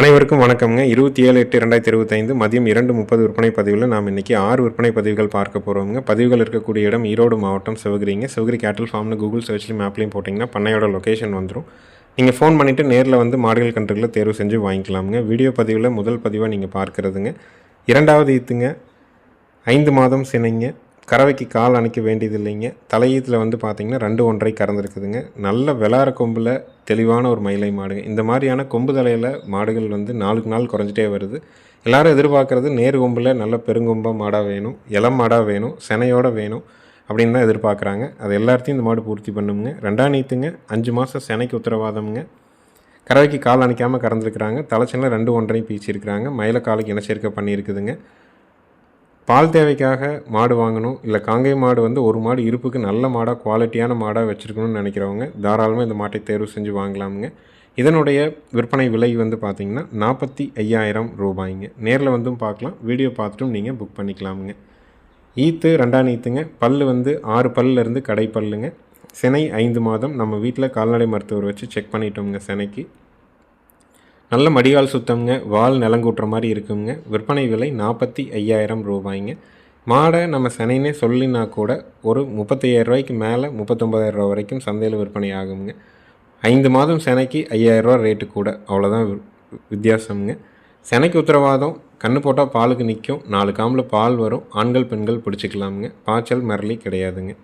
அனைவருக்கும் வணக்கம்ங்க. இருபத்தி ஏழு எட்டு ரெண்டாயிரத்தி இருபத்தைந்து மதியம் இரண்டு முப்பது விற்பனை பதிவில் நாம் இன்றைக்கி ஆறு விற்பனை பதிவுகள் பார்க்க போகிறோங்க பதிவுகள் இருக்கக்கூடிய இடம் ஈரோடு மாவட்டம் சிவகிரிங்க. சிவகிரி கேட்டல் ஃபார்ம்னு கூகுள் சர்ச்லேயும் மேப்லேயும் போட்டிங்கன்னா பண்ணையோட லொக்கேஷன் வந்துடும் நீங்கள் ஃபோன் பண்ணிவிட்டு நேரில் வந்து மாடுகள் கன்றுகளை தேர்வு செஞ்சு வாங்கிக்கலாமுங்க. வீடியோ பதிவில் முதல் பதிவாக நீங்கள் பார்க்குறதுங்க. இரண்டாவது ஈத்துங்க. ஐந்து மாதம் சினைங்க. கறவைக்கு கால் அணைக்க வேண்டியது இல்லைங்க தலையீத்தில் வந்து பார்த்திங்கன்னா ரெண்டு ஒன்றரை கறந்துருக்குதுங்க. நல்ல விளாற கொம்பில் தெளிவான ஒரு மயிலை மாடுங்க. இந்த மாதிரியான கொம்பு தலையில் மாடுகள் வந்து நாளுக்கு நாள் குறைஞ்சிட்டே வருது. எல்லோரும் எதிர்பார்க்குறது நேர் கொம்பில் நல்ல பெருங்கொம்பாக மாடாக வேணும் இளம் மாடாக வேணும் செனையோடு வேணும் அப்படின்னு தான் எதிர்பார்க்குறாங்க. அது எல்லாத்தையும் இந்த மாடு பூர்த்தி பண்ணுங்க. ரெண்டாம் நீத்துங்க அஞ்சு மாதம் செனைக்கு உத்தரவாதம்ங்க. கறவைக்கு கால் அணைக்காமல் கறந்துருக்குறாங்க. தலைச்சனில் ரெண்டு ஒன்றையும் பீச்சிருக்கிறாங்க. மயில காலுக்கு இனச்சேர்க்கை பண்ணியிருக்குதுங்க. பால் தேவைக்காக மாடு வாங்கணும். இல்லை காங்கை மாடு வந்து ஒரு மாடு இருப்புக்கு நல்ல மாடாக குவாலிட்டியான மாடாக வச்சுருக்கணும்னு நினைக்கிறவங்க தாராளமாக இந்த மாட்டை தேர்வு செஞ்சு வாங்கலாமுங்க. இதனுடைய விற்பனை விலை வந்து பார்த்திங்கன்னா நாற்பத்தி ஐயாயிரம் ரூபாய்ங்க. நேரில் வந்தும் பார்க்கலாம் வீடியோ பார்த்துட்டும் நீங்கள் புக் பண்ணிக்கலாமுங்க. ஈத்து ரெண்டாம் ஈத்துங்க. பல் வந்து ஆறு பல்லிருந்து கடை பல்லுங்க. சினை ஐந்து மாதம் நம்ம வீட்டில் கால்நடை மருத்துவர் வச்சு செக் பண்ணிட்டோம்ங்க சினைக்கு நல்ல மடிகால் சுத்தம்ங்க. வால் நிலங்கூட்டுற மாதிரி இருக்குங்க. விற்பனை விலை நாற்பத்தி ஐயாயிரம் ரூபாய்ங்க. மாடை நம்ம சனைனே சொல்லினா கூட ஒரு முப்பத்தையாயிரம் ரூபாய்க்கு மேலே முப்பத்தொம்பதாயிரம் ரூபா வரைக்கும் சந்தையில் விற்பனை ஆகுங்க. ஐந்து மாதம் செனைக்கு ஐயாயிரரூவா ரேட்டு கூட. அவ்வளோதான் வித்தியாசம்ங்க. செனைக்கு உத்தரவாதம். கண்ணு போட்டால் பாலுக்கு நிற்கும் நாலு காம்பில் பால் வரும். ஆண்கள் பெண்கள் பிடிச்சிக்கலாமுங்க. பாய்ச்சல் மரளி கிடையாதுங்க.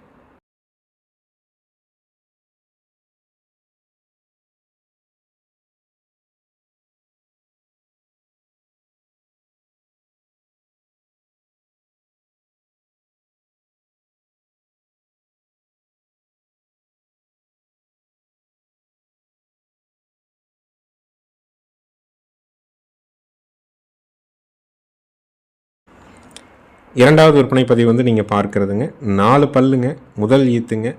இரண்டாவது விற்பனை பதிவு வந்து நீங்கள் பார்க்குறதுங்க. நாலு பல்லுங்க முதல் ஈத்துங்க.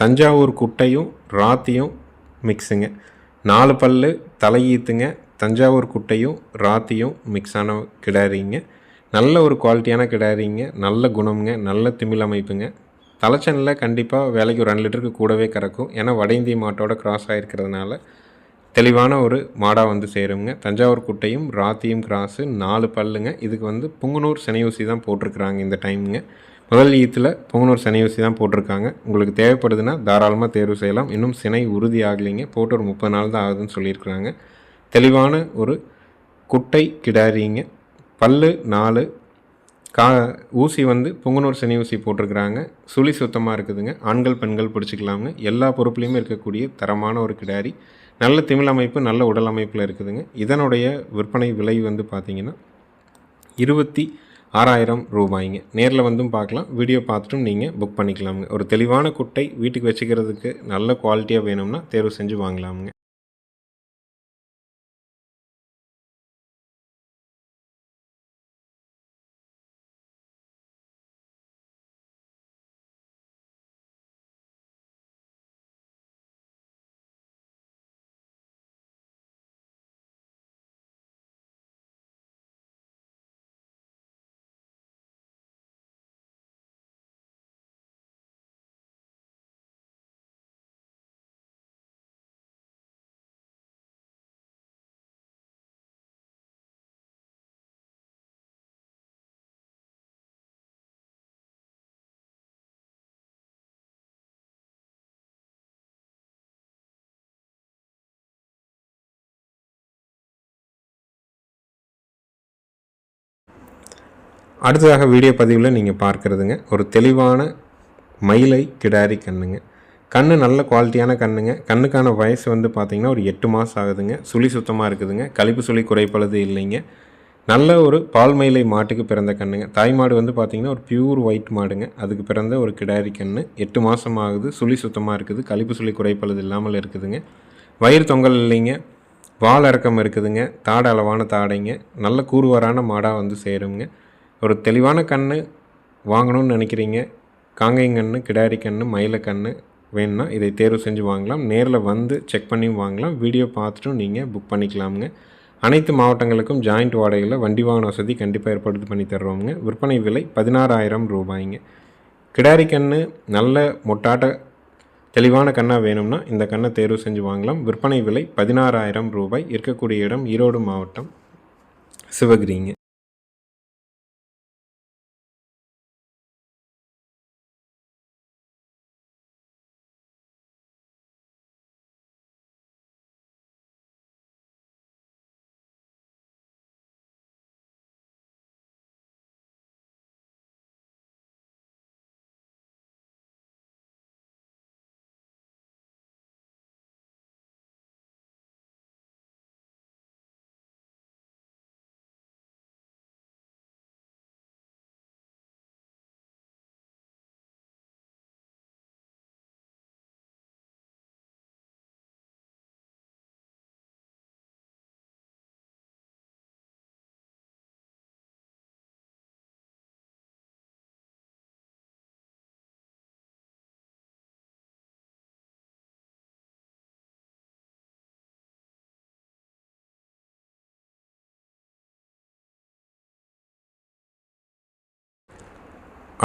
தஞ்சாவூர் குட்டையும் ராத்தியும் மிக்ஸுங்க நாலு பல்லு தலை ஈத்துங்க. தஞ்சாவூர் குட்டையும் ராத்தியும் மிக்ஸான கிடாரிங்க. நல்ல ஒரு குவாலிட்டியான கிடாரிங்க. நல்ல குணம்ங்க. நல்ல திமிழ் அமைப்புங்க. தலைச்சனில் கண்டிப்பாக வேலைக்கு ஒரு ரெண்டு லிட்டருக்கு கூடவே கறக்கும். ஏன்னா வட இந்திய மாட்டோட கிராஸ் ஆகிருக்கிறதுனால தெளிவான ஒரு மாடாக வந்து சேருங்க. தஞ்சாவூர் குட்டையும் ராத்தியும் கிராஸு நாலு பல்லுங்க. இதுக்கு வந்து புங்குனூர் செனையூசி தான் போட்டிருக்கிறாங்க இந்த டைமுங்க. முதல் ஈத்தில் புங்குனூர் செனையூசி தான் போட்டிருக்காங்க. உங்களுக்கு தேவைப்படுதுன்னா தாராளமாக தேர்வு செய்யலாம். இன்னும் சினை உறுதி ஆகலைங்க. போட்டு ஒரு முப்பது நாள் தான் ஆகுதுன்னு சொல்லியிருக்கிறாங்க. தெளிவான ஒரு குட்டை கிடாரிங்க. பல்லு நாலு. கா ஊசி வந்து புங்கனூர் சனி ஊசி போட்டிருக்கிறாங்க. சுழி சுத்தமாக இருக்குதுங்க. ஆண்கள் பெண்கள் பிடிச்சிக்கலாங்க எல்லா பொறுப்புலேயுமே இருக்கக்கூடிய தரமான ஒரு கிடாரி. நல்ல திமிழ் அமைப்பு நல்ல உடல் அமைப்பில் இருக்குதுங்க. இதனுடைய விற்பனை விலை வந்து பார்த்தீங்கன்னா இருபத்தி ஆறாயிரம் ரூபாய்ங்க. நேரில் வந்தும் பார்க்கலாம் வீடியோ பார்த்துட்டும் நீங்கள் புக் பண்ணிக்கலாமுங்க. ஒரு தெளிவான குட்டை வீட்டுக்கு வச்சுக்கிறதுக்கு நல்ல குவாலிட்டியாக வேணும்னா தேர்வு செஞ்சு வாங்கலாமுங்க. அடுத்ததாக வீடியோ பதிவில் நீங்கள் பார்க்குறதுங்க. ஒரு தெளிவான மயிலை கிடாரி கண்ணுங்க. கண்ணு நல்ல குவாலிட்டியான கண்ணுங்க. கண்ணுக்கான வயசு வந்து பார்த்திங்கன்னா ஒரு எட்டு மாதம் ஆகுதுங்க. சுழி சுத்தமாக இருக்குதுங்க. கழிப்பு சுழி குறைப்பழுது இல்லைங்க. நல்ல ஒரு பால் மயிலை மாட்டுக்கு பிறந்த கண்ணுங்க. தாய் மாடு வந்து பார்த்திங்கன்னா ஒரு பியூர் ஒயிட் மாடுங்க. அதுக்கு பிறந்த ஒரு கிடாரி கண்ணு. எட்டு மாதம் ஆகுது. சுழி சுத்தமாக இருக்குது. கழிப்பு சுழி குறைப்பழுது இல்லாமல் இருக்குதுங்க. வயிறு தொங்கல் இல்லைங்க. வால் இறக்கம் இருக்குதுங்க. தாடை அளவான தாடைங்க. நல்ல கூறுவாரான மாடாக வந்து சேருங்க. ஒரு தெளிவான கன்று வாங்கணும்னு நினைக்கிறீங்க. காங்கைங்கன்று கிடாரி கன்று மயில வேணும்னா இதை தேர்வு செஞ்சு வாங்கலாம். நேரில் வந்து செக் பண்ணி வாங்கலாம். வீடியோ பார்த்துட்டும் நீங்கள் புக் பண்ணிக்கலாமுங்க. அனைத்து மாவட்டங்களுக்கும் ஜாயிண்ட் வாடகையில் வண்டி வாகன வசதி கண்டிப்பாக ஏற்பாடு பண்ணி தர்றோமுங்க. விற்பனை விலை பதினாறாயிரம் ரூபாய்ங்க. கிடாரி கன்று நல்ல மொட்டாட்ட தெளிவான கண்ணாக வேணும்னா இந்த கண்ணை தேர்வு செஞ்சு வாங்கலாம். விற்பனை விலை பதினாறாயிரம் ரூபாய். இருக்கக்கூடிய இடம் ஈரோடு மாவட்டம் சிவகிரிங்க.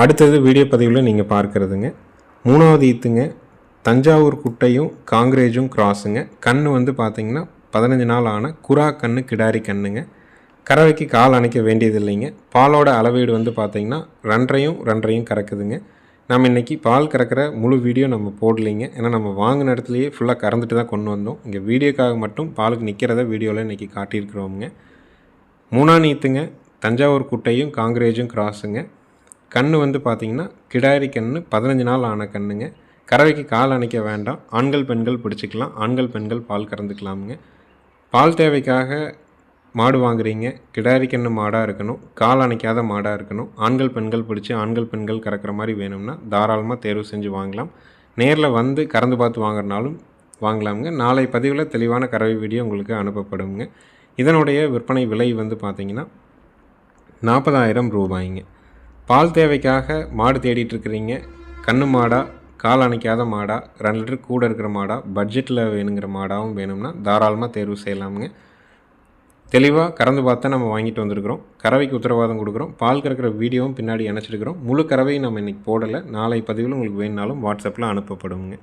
அடுத்தது வீடியோ பதிவில் நீங்கள் பார்க்குறதுங்க. மூணாவது ஈத்துங்க தஞ்சாவூர் குட்டையும் காங்கிரேஜும் கிராஸுங்க. கண் வந்து பார்த்திங்கன்னா பதினஞ்சு நாள் ஆன குரா கண்ணு கிடாரி கண்ணுங்க. கறவைக்கு கால் அணைக்க வேண்டியதில்லைங்க. பாலோட அளவீடு வந்து பார்த்திங்கன்னா ரெண்டரையும் ரெண்டரையும் கறக்குதுங்க. நம்ம இன்றைக்கி பால் கறக்கிற முழு வீடியோ நம்ம போடலைங்க. ஏன்னா நம்ம வாங்கின இடத்துலையே ஃபுல்லாக கறந்துட்டு தான் கொண்டு வந்தோம். இங்கே வீடியோக்காக மட்டும் பாலுக்கு நிற்கிறத வீடியோவில் இன்றைக்கி காட்டியிருக்கிறோமுங்க. மூணா நீத்துங்க தஞ்சாவூர் குட்டையும் காங்கிரேஜும் கிராஸுங்க. கண் வந்து பார்த்திங்கன்னா கிடாரி கண் பதினஞ்சு நாள் ஆன கண்ணுங்க. கறவைக்கு கால் அணைக்க வேண்டாம். ஆண்கள் பெண்கள் பிடிச்சிக்கலாம். ஆண்கள் பெண்கள் பால் கறந்துக்கலாமுங்க. பால் தேவைக்காக மாடு வாங்குறீங்க. கிடாரி கன்று மாடாக இருக்கணும். கால் அணைக்காத மாடாக இருக்கணும். ஆண்கள் பெண்கள் பிடிச்சி ஆண்கள் பெண்கள் கறக்கிற மாதிரி வேணும்னா தாராளமாக தேர்வு செஞ்சு வாங்கலாம். நேரில் வந்து கறந்து பார்த்து வாங்குறனாலும் வாங்கலாமுங்க. நாளை பதிவில் தெளிவான கறவை வீடியோ உங்களுக்கு அனுப்பப்படுங்க இதனுடைய விற்பனை விலை வந்து பார்த்திங்கன்னா நாற்பதாயிரம் ரூபாய்ங்க. பால் தேவைக்காக மாடு தேடிட்டு இருக்கிறீங்க. கண்ணு மாடா கால் அணைக்காத மாடா ரெண்டு லிட்டர் கூட இருக்கிற மாடா பட்ஜெட்டில் வேணுங்கிற மாடாகவும் வேணும்னா தாராளமாக தேர்வு செய்யலாமுங்க. தெளிவாக கறந்து பார்த்தா நம்ம வாங்கிட்டு வந்திருக்கிறோம். கறவைக்கு உத்தரவாதம் கொடுக்குறோம். பால் கறக்கிற வீடியோவும் பின்னாடி இணைச்சிருக்கிறோம் முழு கறவையும் நம்ம இன்றைக்கி போடலை. நாளை பதிவில் உங்களுக்கு வேணுனாலும் வாட்ஸ்அப்பில் அனுப்பப்படுங்க.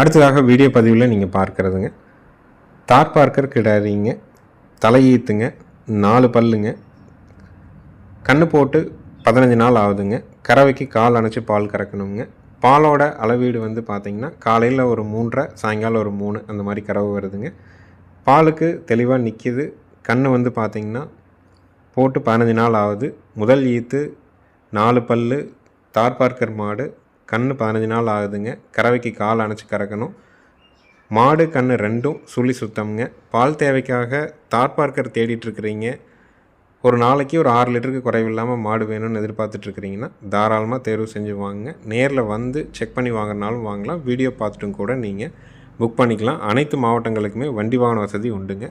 அடுத்ததாக வீடியோ பதிவில் நீங்கள் பார்க்குறதுங்க. தார் பார்க்கர் கிடாரிங்க. தலையீத்துங்க. நாலு பல்லுங்க. கண்ணு போட்டு பதினஞ்சு நாள் ஆகுதுங்க. கறவைக்கு கால் அணைச்சி பால் கறக்கணுங்க. பாலோட அளவீடு வந்து பார்த்திங்கன்னா காலையில் ஒரு மூன்றரை சாயங்காலம் ஒரு மூணு அந்த மாதிரி கறவை வருதுங்க. பாலுக்கு தெளிவாக நிற்கிது கண் வந்து பார்த்திங்கன்னா போட்டு பதினஞ்சு நாள் ஆகுது. முதல் ஈத்து நாலு பல்லு தார் பார்க்கர் மாடு கண் பதினஞ்சு நாள் ஆகுதுங்க. கறவைக்கு கால் அணைச்சி கறக்கணும். மாடு கன்று ரெண்டும் சுழி சுத்தம்ங்க. பால் தேவைக்காக தாட் பார்க்கர் தேடிட்டுருக்கிறீங்க ஒரு நாளைக்கு ஒரு ஆறு லிட்டருக்கு குறைவில்லாமல் மாடு வேணும்னு எதிர்பார்த்துட்ருக்கிறீங்கன்னா தாராளமாக தேர்வு செஞ்சு வாங்குங்க. நேரில் வந்து செக் பண்ணி வாங்கினாலும் வாங்கலாம். வீடியோ பார்த்துட்டும் கூட நீங்கள் புக் பண்ணிக்கலாம். அனைத்து மாவட்டங்களுக்குமே வண்டி வாகன வசதி உண்டுங்க.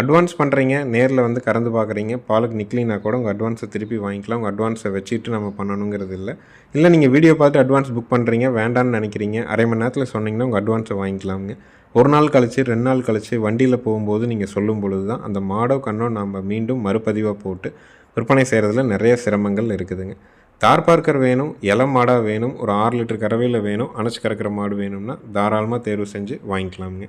அட்வான்ஸ் பண்ணுறீங்க நேரில் வந்து கறந்து பார்க்குறீங்க பாலுக்கு நிற்கலினா கூட உங்கள் அட்வான்ஸை திருப்பி வாங்கிக்கலாம். உங்கள் அட்வான்ஸை வச்சுட்டு நம்ம பண்ணணுங்கிறது இல்லை. இல்லை நீங்கள் வீடியோ பார்த்து அட்வான்ஸ் புக் பண்ணுறீங்க வேண்டான்னு நினைக்கிறீங்க அரை மணி நேரத்தில் சொன்னீங்கன்னா உங்கள் அட்வான்ஸை வாங்கிக்கலாமுங்க. ஒரு நாள் கழித்து ரெண்டு நாள் கழித்து வண்டியில் போகும்போது நீங்கள் சொல்லும் பொழுது தான் அந்த மாடோ கண்ணோ நம்ம மீண்டும் மறுபதிவாக போட்டு விற்பனை செய்கிறதுல நிறைய சிரமங்கள் இருக்குதுங்க. தார் பார்க்கர் வேணும் இளம் மாடாக வேணும் ஒரு ஆறு லிட்டர் கறவையில் வேணும் அணைச்சி கறக்கிற மாடு வேணும்னா தாராளமாக தேர்வு செஞ்சு வாங்கிக்கலாமுங்க.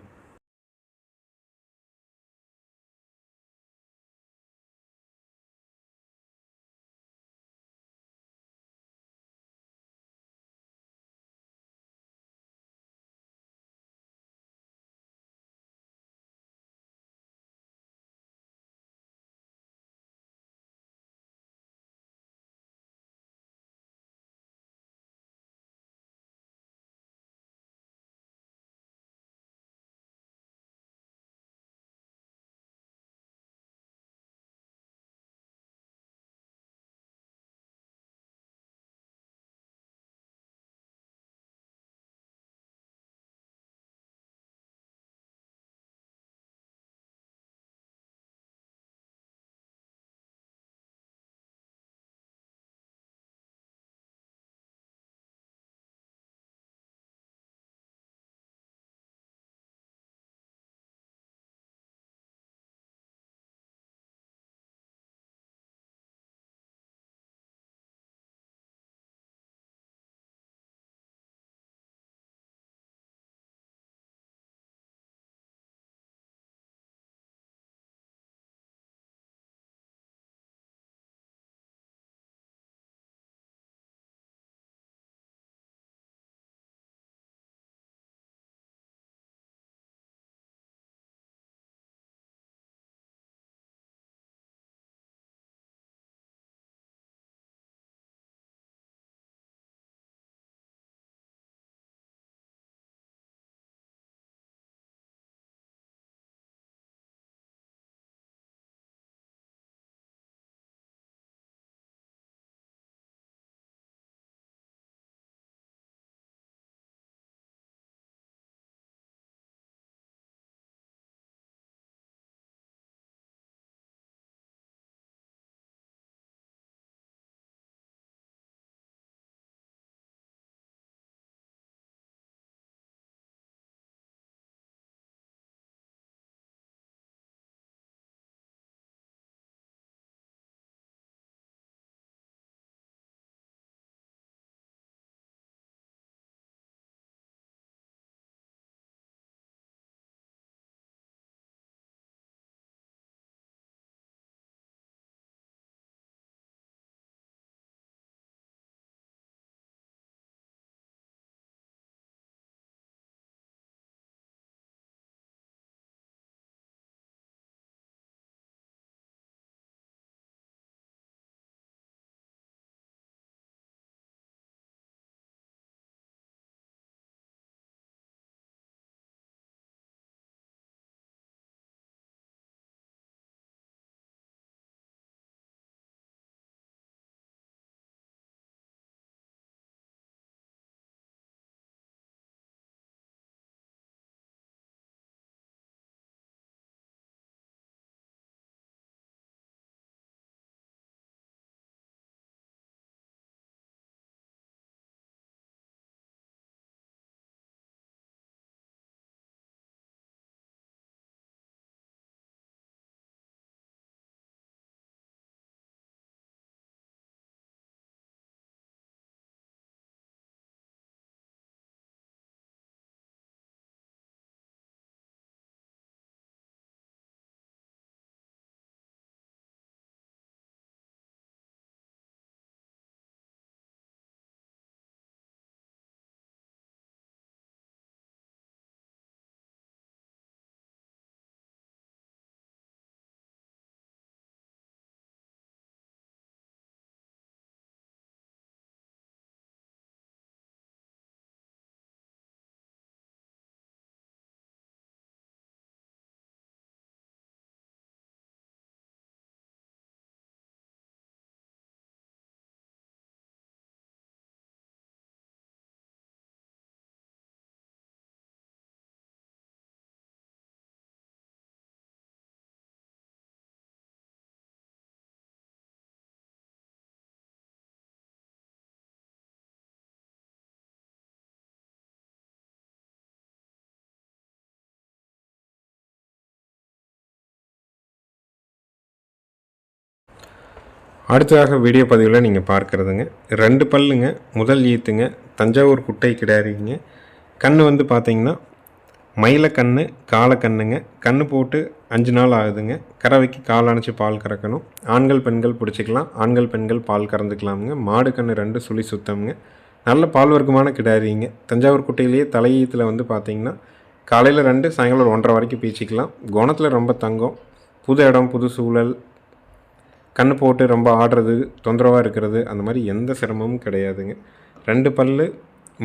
அடுத்ததாக வீடியோ பதிவில் நீங்கள் பார்க்குறதுங்க. ரெண்டு பல்லுங்க முதல் ஈத்துங்க தஞ்சாவூர் குட்டை கிடாரிங்க. கண் வந்து பார்த்தீங்கன்னா மயில கண்ணு காலை கண்ணுங்க. கண்ணு போட்டு அஞ்சு நாள் ஆகுதுங்க. கறவைக்கு கால் அணைச்சி பால் கறக்கணும். ஆண்கள் பெண்கள் பிடிச்சிக்கலாம். ஆண்கள் பெண்கள் பால் கறந்துக்கலாமுங்க. மாடு கன்று ரெண்டு சுழி சுத்தமுங்க. நல்ல பால் வர்க்கமான கிடாரிங்க. தஞ்சாவூர் குட்டையிலேயே தலையீத்தில் வந்து பார்த்தீங்கன்னா காலையில் ரெண்டு சாயங்காலம் ஒன்றரை வரைக்கும் பீச்சிக்கலாம். குணத்தில் ரொம்ப தங்கம். புது இடம் புது சூழல் கண் போட்டு ரொம்ப ஆடுறது தொந்தரவாக இருக்கிறது அந்த மாதிரி எந்த சிரமமும் கிடையாதுங்க. ரெண்டு பல்லு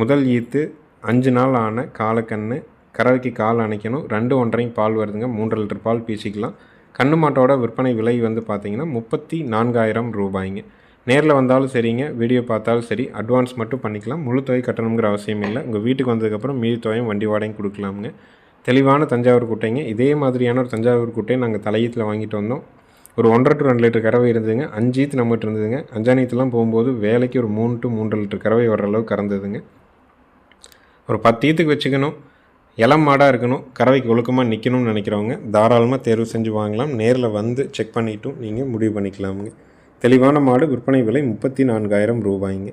முதல் ஈத்து அஞ்சு நாள் ஆன காலக்கண்ணு கறவைக்கு கால் அணைக்கணும் ரெண்டு ஒன்றரையும் பால் வருதுங்க மூன்றரை லிட்டர் பால் பீச்சிக்கலாம். கண்ணு மாட்டோட விற்பனை விலை வந்து பார்த்திங்கன்னா முப்பத்தி நான்காயிரம் ரூபாய்ங்க. நேரில் வந்தாலும் சரிங்க வீடியோ பார்த்தாலும் சரி அட்வான்ஸ் மட்டும் பண்ணிக்கலாம். முழு தொகை கட்டணுங்கிற அவசியம் இல்லை. உங்கள் வீட்டுக்கு வந்ததுக்கப்புறம் மீதி தொகையும் வண்டி வாடகையும் கொடுக்கலாமுங்க. தெளிவான தஞ்சாவூர் குட்டைங்க. இதே மாதிரியான ஒரு தஞ்சாவூர் குட்டையை நாங்கள் தலையீத்தில் வாங்கிட்டு வந்தோம். ஒரு ஒன்றரை டு ரெண்டு லிட்டர் கறவை இருந்ததுங்க. அஞ்சு ஈத்து நம்மகிட்ட இருந்ததுங்க. அஞ்சாணியத்துலாம் போகும்போது வேலைக்கு ஒரு மூணு டு மூன்றரை லிட்டர் கறவை வர்ற அளவுக்கு கறந்ததுங்க. ஒரு பத்து ஈத்துக்கு வச்சுக்கணும். இளம் மாடாக இருக்கணும். கறவைக்கு ஒழுக்கமாக நிற்கணும்னு நினைக்கிறவங்க தாராளமாக தேர்வு செஞ்சு வாங்கலாம். நேரில் வந்து செக் பண்ணிட்டும் நீங்கள் முடிவு பண்ணிக்கலாமுங்க. தெளிவான மாடு விற்பனை விலை முப்பத்தி நான்காயிரம் ரூபாய்ங்க.